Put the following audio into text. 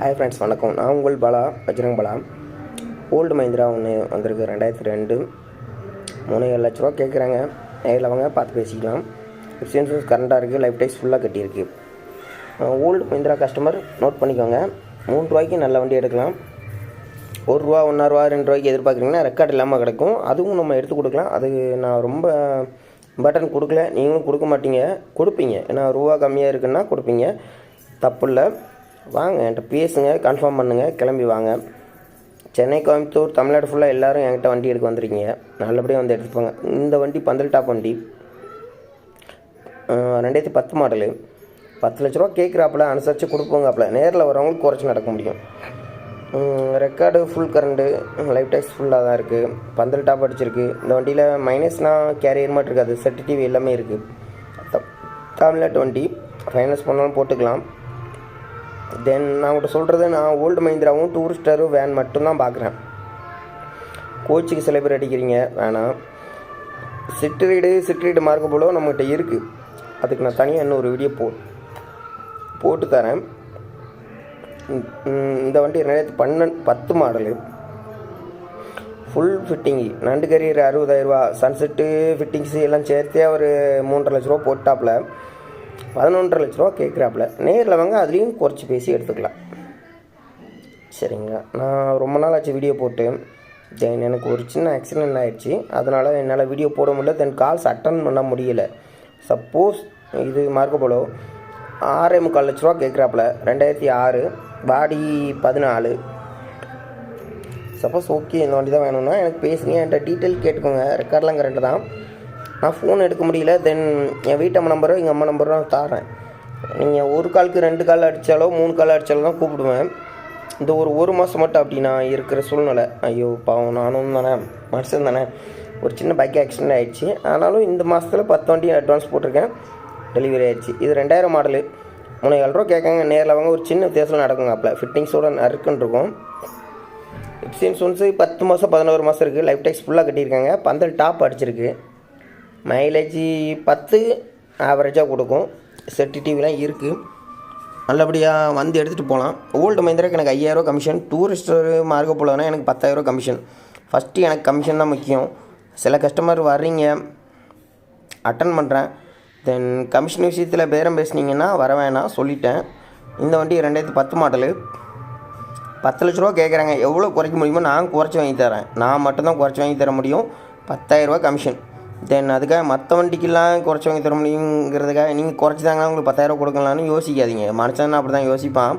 Hi friends வணக்கம். நான் உங்கள் பாலா பஜ்ரங் பாலா. ஓல்டு மஹிந்திரா ஒன்று வந்திருக்கு ரெண்டாயிரத்தி ரெண்டு. மூணு ஏழு லட்ச ரூபா கேட்குறாங்க நேரில் வாங்க பார்த்து பேசிக்கலாம். இன்சூரன்ஸ் கரண்ட்டாக இருக்குது லைஃப் டைஸ் ஃபுல்லாக கட்டியிருக்கு. ஓல்டு மஹிந்திரா கஸ்டமர் நோட் பண்ணிக்கோங்க. மூணு ரூபாய்க்கு நல்ல வண்டி எடுக்கலாம். ஒரு ரூபா ஒன்றா ரூபா ரெண்டு ரூபாய்க்கு எதிர்பார்க்குறீங்கன்னா ரெக்கார்ட் இல்லாமல் கிடைக்கும். அதுவும் நம்ம எடுத்து கொடுக்கலாம். அது நான் ரொம்ப பட்டன் கொடுக்கல. நீங்களும் கொடுக்க மாட்டீங்க. கொடுப்பீங்க. ஏன்னா ரூபா கம்மியாக இருக்குன்னா கொடுப்பீங்க. தப்பு இல்லை. வாங்க என்கிட்ட பேசுங்க கன்ஃபார்ம் பண்ணுங்கள் கிளம்பி வாங்க. சென்னை கோயம்புத்தூர் தமிழ்நாடு ஃபுல்லாக எல்லோரும் என்கிட்ட வண்டி எடுக்க வந்திருக்கீங்க. நல்லபடியாக வந்து எடுத்துப்பாங்க இந்த வண்டி பந்தல் டாப் வண்டி. ரெண்டாயிரத்தி பத்து மாடலு பத்து லட்ச ரூபா கேட்குறாப்புல அனுசரித்து கொடுப்போங்காப்புல. நேரில் வரவங்களுக்கு குறைச்சி நடக்க முடியும். Record full current life dies ஃபுல்லாக தான் இருக்குது பந்தல் டாப் அடிச்சிருக்கு. இந்த வண்டியில் மைனஸ்னால் கேரியர் மட்டும் இருக்காது. செட்டு டிவி எல்லாமே இருக்குது தமிழ்நாட்டு வண்டி. ஃபைனான்ஸ் பண்ணாலும் போட்டுக்கலாம். தென் நான் உங்கள்கிட்ட சொல்கிறது நான் ஓல்டு மஹிந்திராவும் டூரிஸ்டரும் வேன் மட்டும்தான் பார்க்குறேன். கோச்சுக்கு சில பேர் அடிக்கிறீங்க வேணாம். சிட்ரீடு சிட்ரீடு மார்க்க போலோ நம்மகிட்ட இருக்குது அதுக்கு நான் தனியாக இன்னொரு வீடியோ போ போட்டு தரேன். இந்த வண்டி ரெண்டாயிரத்தி பன்னெண்டு பத்து மாடலு ஃபுல் ஃபிட்டிங்கு நண்டு கரியர் அறுபதாயிரரூபா சன்செட்டு ஃபிட்டிங்ஸு எல்லாம் சேர்த்தே ஒரு மூன்றரை லட்ச ரூபா போட்டாப்புல பதினொன்றரை லட்ச ரூபா கேட்குறாப்புல. நேரில் வாங்க அதுலேயும் குறைச்சி பேசி எடுத்துக்கலாம். சரிங்களா. நான் ரொம்ப நாள் ஆச்சு வீடியோ போட்டு தென் எனக்கு ஒரு சின்ன ஆக்சிடென்ட் ஆகிடுச்சு அதனால் என்னால் வீடியோ போட முடியல. தென் கால்ஸ் அட்டன் பண்ண முடியல. சப்போஸ் இது மார்க்க போலோ. ஆறே முக்கால் லட்ச ரூபா கேட்குறாப்புல. ரெண்டாயிரத்தி ஆறு பாடி பதினாலு. சப்போஸ் ஓகே இந்த வண்டி தான் வேணும்னா எனக்கு பேசுங்க. என்கிட்ட டீட்டெயில் கேட்டுக்கோங்க. ரெக்கார்ட்லாம் கரெக்டு தான். நான் ஃபோன் எடுக்க முடியல. தென் என் வீட்டம்மா நம்பரோ எங்கள் அம்மா நம்பரோ நான் தாரேன் நீங்கள் ஒரு காலுக்கு ரெண்டு கால் அடித்தாலோ மூணு கால் அடித்தாலோ தான் கூப்பிடுவேன். இந்த ஒரு ஒரு மாதம் மட்டும் அப்படி நான் இருக்கிற சூழ்நிலை. ஐயோ பாவம் நானும் தானே மனுஷன் தானே. ஒரு சின்ன பைக் ஆக்சிடென்ட் ஆகிடுச்சு ஆனாலும் இந்த மாதத்தில் பத்து வண்டி அட்வான்ஸ் போட்டிருக்கேன். டெலிவரி ஆகிடுச்சு இது ரெண்டாயிரம் மாடலு மூணு ஏழு ரூபா கேட்காங்க. நேரில் வாங்க. ஒரு சின்ன வித்தியாசம் நடக்குங்க அப்போ ஃபிட்டிங்ஸோட நறுக்குன்னு இருக்கும். எப்சிஎன் பத்து மாதம் பதினோரு மாதம் இருக்குது லைஃப் டேக்ஸ் ஃபுல்லாக கட்டியிருக்காங்க. பந்தல் டாப் அடிச்சிருக்கு. மைலேஜ் பத்து ஆவரேஜாக கொடுக்கும். செட்டு டிவிலாம் இருக்குது நல்லபடியாக வந்து எடுத்துகிட்டு போகலாம். ஓல்டு மஹிந்திராக்கு எனக்கு ஐயாயிரம் கமிஷன் டூரிஸ்டர் மார்க்க போலனா எனக்கு பத்தாயிரம் கமிஷன் ஃபஸ்ட்டு எனக்கு கமிஷன் தான் முக்கியம். சில கஸ்டமர் வர்றீங்க அட்டன் பண்ணுறேன் தென் கமிஷன் விஷயத்தில் பேரம் பேசுனீங்கன்னா வர வேணாம் சொல்லிட்டேன். இந்த வண்டி ரெண்டாயிரத்தி பத்து மாடலு பத்து லட்ச ரூபா கேட்குறாங்க எவ்வளோ குறைக்க முடியுமோ நான் குறைச்சி வாங்கி தரேன். நான் மட்டும்தான் குறைச்சி வாங்கி தர முடியும். பத்தாயிரரூபா கமிஷன் தென் அதுக்காக மற்ற வண்டிக்கெல்லாம் குறைச்சவங்க தர முடியுங்கிறதுக்காக நீங்கள் குறைச்சி தாங்கன்னா உங்களுக்கு பத்தாயிரம் கொடுக்கலான்னு யோசிக்காதீங்க. மனுஷன் அப்படி தான் யோசிப்பான்.